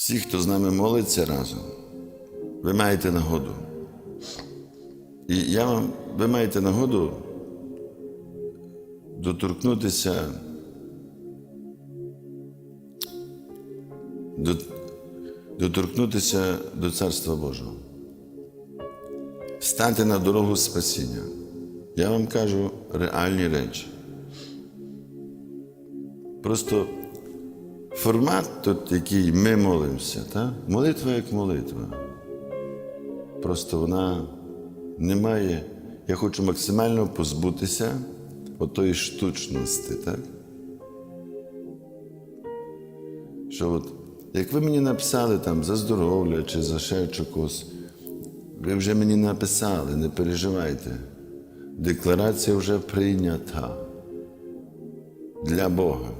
Всі, хто з нами молиться разом, ви маєте нагоду. І я вам, ви маєте нагоду доторкнутися до, доторкнутися до Царства Божого. Стати на дорогу спасіння. Я вам кажу реальні речі. Просто формат, тут, який ми молимося, та? молитва як молитва. Просто вона не має. Я хочу максимально позбутися отої штучності, так? Що от, як ви мені написали там за здоров'я чи за ще чогось, ви вже мені написали, не переживайте. Декларація вже прийнята для Бога.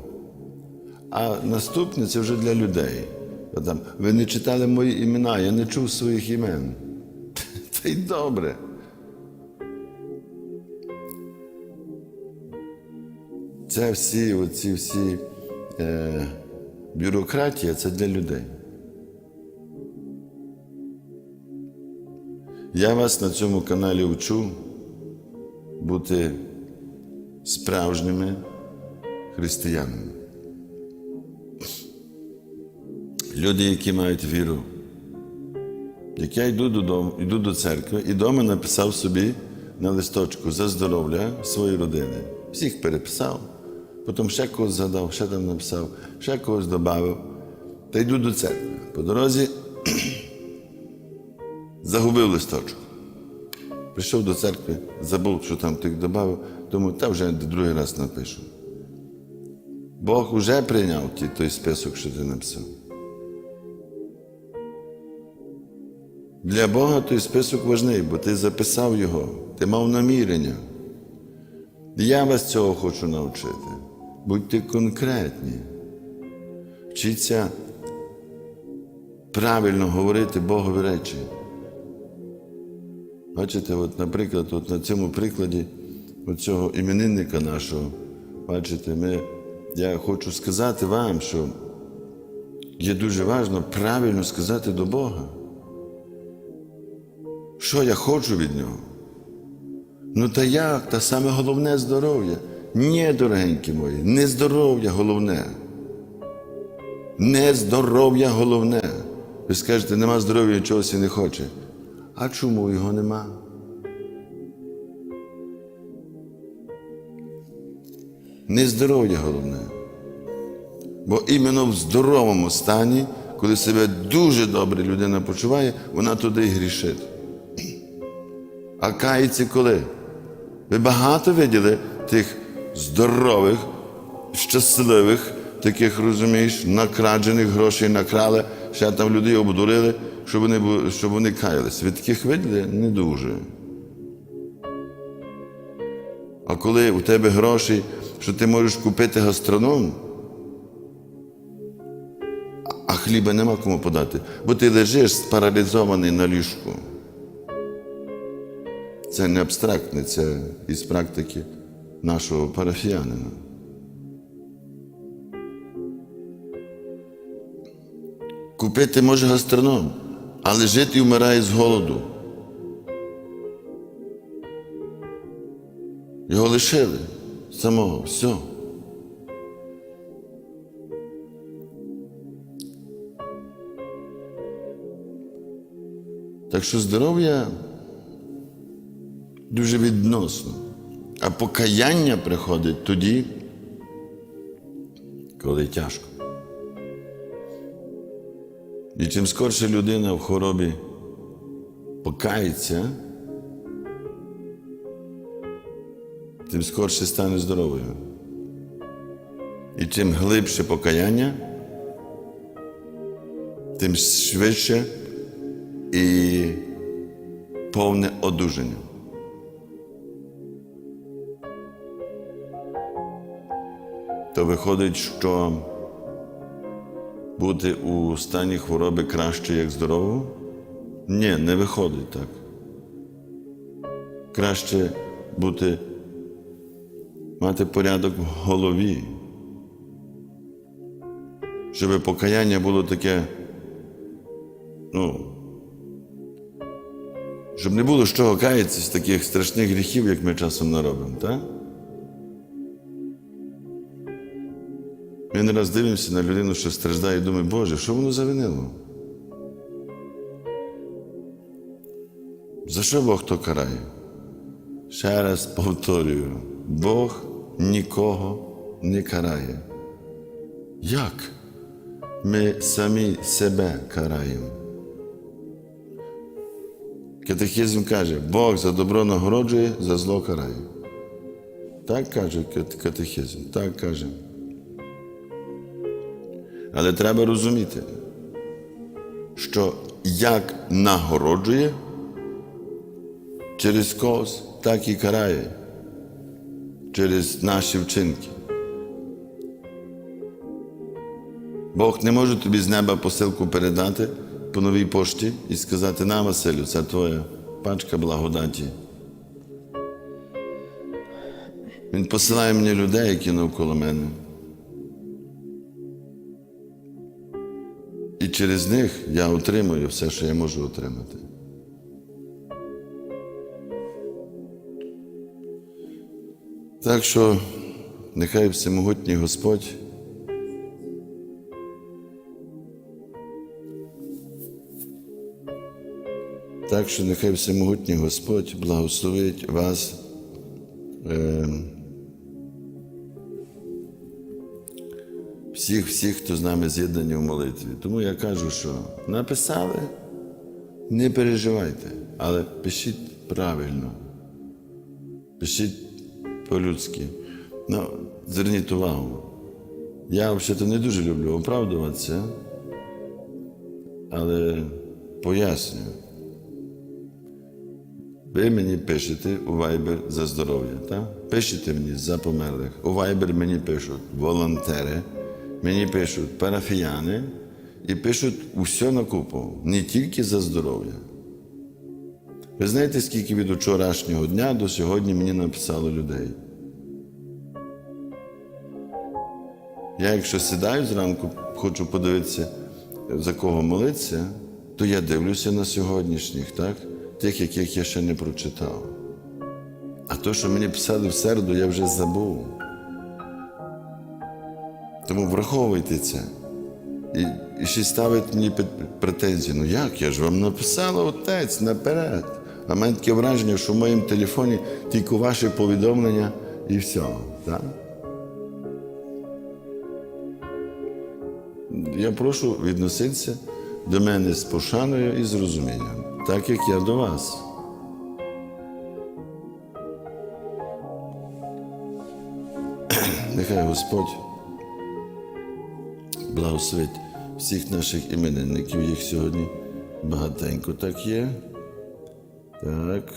А наступне це вже для людей. Там, ви не читали мої імена, я не чув своїх імен. Та й добре. Це всі, оці всі е, бюрократія це для людей. Я вас на цьому каналі вчу бути справжніми християнами. Люди, які мають віру. Як я йду додому, йду до церкви і вдома написав собі на листочку за здоров'я своєї родини. Всіх переписав, потім ще когось згадав, ще там написав, ще когось додав. Та йду до церкви. По дорозі загубив листочок. Прийшов до церкви, забув, що там тих додав, думаю, та вже другий раз напишу. Бог вже прийняв той список, що ти написав. Для Бога той список важний, бо ти записав його, ти мав намірення. Я вас цього хочу навчити. Будьте конкретні. Вчіться правильно говорити Богові речі. Бачите, от, наприклад, от на цьому прикладі цього іменинника нашого, бачите, ми, я хочу сказати вам, що є дуже важливо правильно сказати до Бога. Що я хочу від нього? Ну та як? Та саме головне здоров'я. Ні, дорогенькі мої, не здоров'я головне. Не здоров'я головне. Ви скажете, нема здоров'я, чогось і не хоче. А чому його нема? Не здоров'я головне. Бо іменно в здоровому стані, коли себе дуже добре людина почуває, вона туди і грішить. А кається коли? Ви багато виділи тих здорових, щасливих, таких, розумієш, накраджених грошей накрали, ще там людей обдурили, щоб вони, щоб вони каялись. Ви таких виділи? Не дуже. А коли у тебе гроші, що ти можеш купити гастроном, а хліба нема кому подати, бо ти лежиш спаралізований на ліжку. Це не абстрактне, це із практики нашого парафіянина. Купити може гастроном, але жити і вмирає з голоду. Його лишили самого, все. Так що здоров'я дуже відносно. А покаяння приходить тоді, коли тяжко. І чим скорше людина в хворобі покається, тим скорше стане здоровою. І чим глибше покаяння, тим швидше і повне одужання. То виходить, що бути у стані хвороби краще, як здорово? Ні, не виходить так. Краще бути, мати порядок в голові, щоб покаяння було таке ну, щоб не було з чого каятися з таких страшних гріхів, як ми часом наробимо, так? Ми не раз дивимося на людину, що страждає, і думаємо, Боже, що воно завинило? За що Бог то карає? Ще раз повторюю, Бог нікого не карає. Як? Ми самі себе караємо. Катехізм каже, Бог за добро нагороджує, за зло карає. Так каже кат- катехізм, так каже. Але треба розуміти, що як нагороджує через когось, так і карає через наші вчинки. Бог не може тобі з неба посилку передати по новій пошті і сказати, на, Василю, це твоя пачка благодаті. Він посилає мені людей, які навколо мене. І через них я отримую все, що я можу отримати. Так що нехай всемогутній Господь Так що нехай всемогутній Господь благословить вас. Е, всіх, всіх, хто з нами з'єднані в молитві. Тому я кажу, що написали, не переживайте, але пишіть правильно. Пишіть по-людськи. Ну, зверніть увагу. Я взагалі не дуже люблю оправдуватися, але пояснюю. Ви мені пишете у Viber за здоров'я? Пишете мені за померлих. У Viber мені пишуть волонтери, мені пишуть парафіяни і пишуть усе на купу, не тільки за здоров'я. Ви знаєте, скільки від вчорашнього дня до сьогодні мені написало людей? Я, якщо сідаю зранку, хочу подивитися, за кого молитися, то я дивлюся на сьогоднішніх, так? Тих, яких я ще не прочитав. А то, що мені писали в середу, я вже забув. Тому враховуйте це. І, і ще ставить мені претензії. Ну як? Я ж вам написала отець наперед. А мене таке враження, що в моєму телефоні тільки ваші повідомлення і все. Так? Я прошу відноситися до мене з пошаною і з розумінням, так як я до вас. Нехай Господь благословить всіх наших іменинників, їх сьогодні багатенько так є. Так.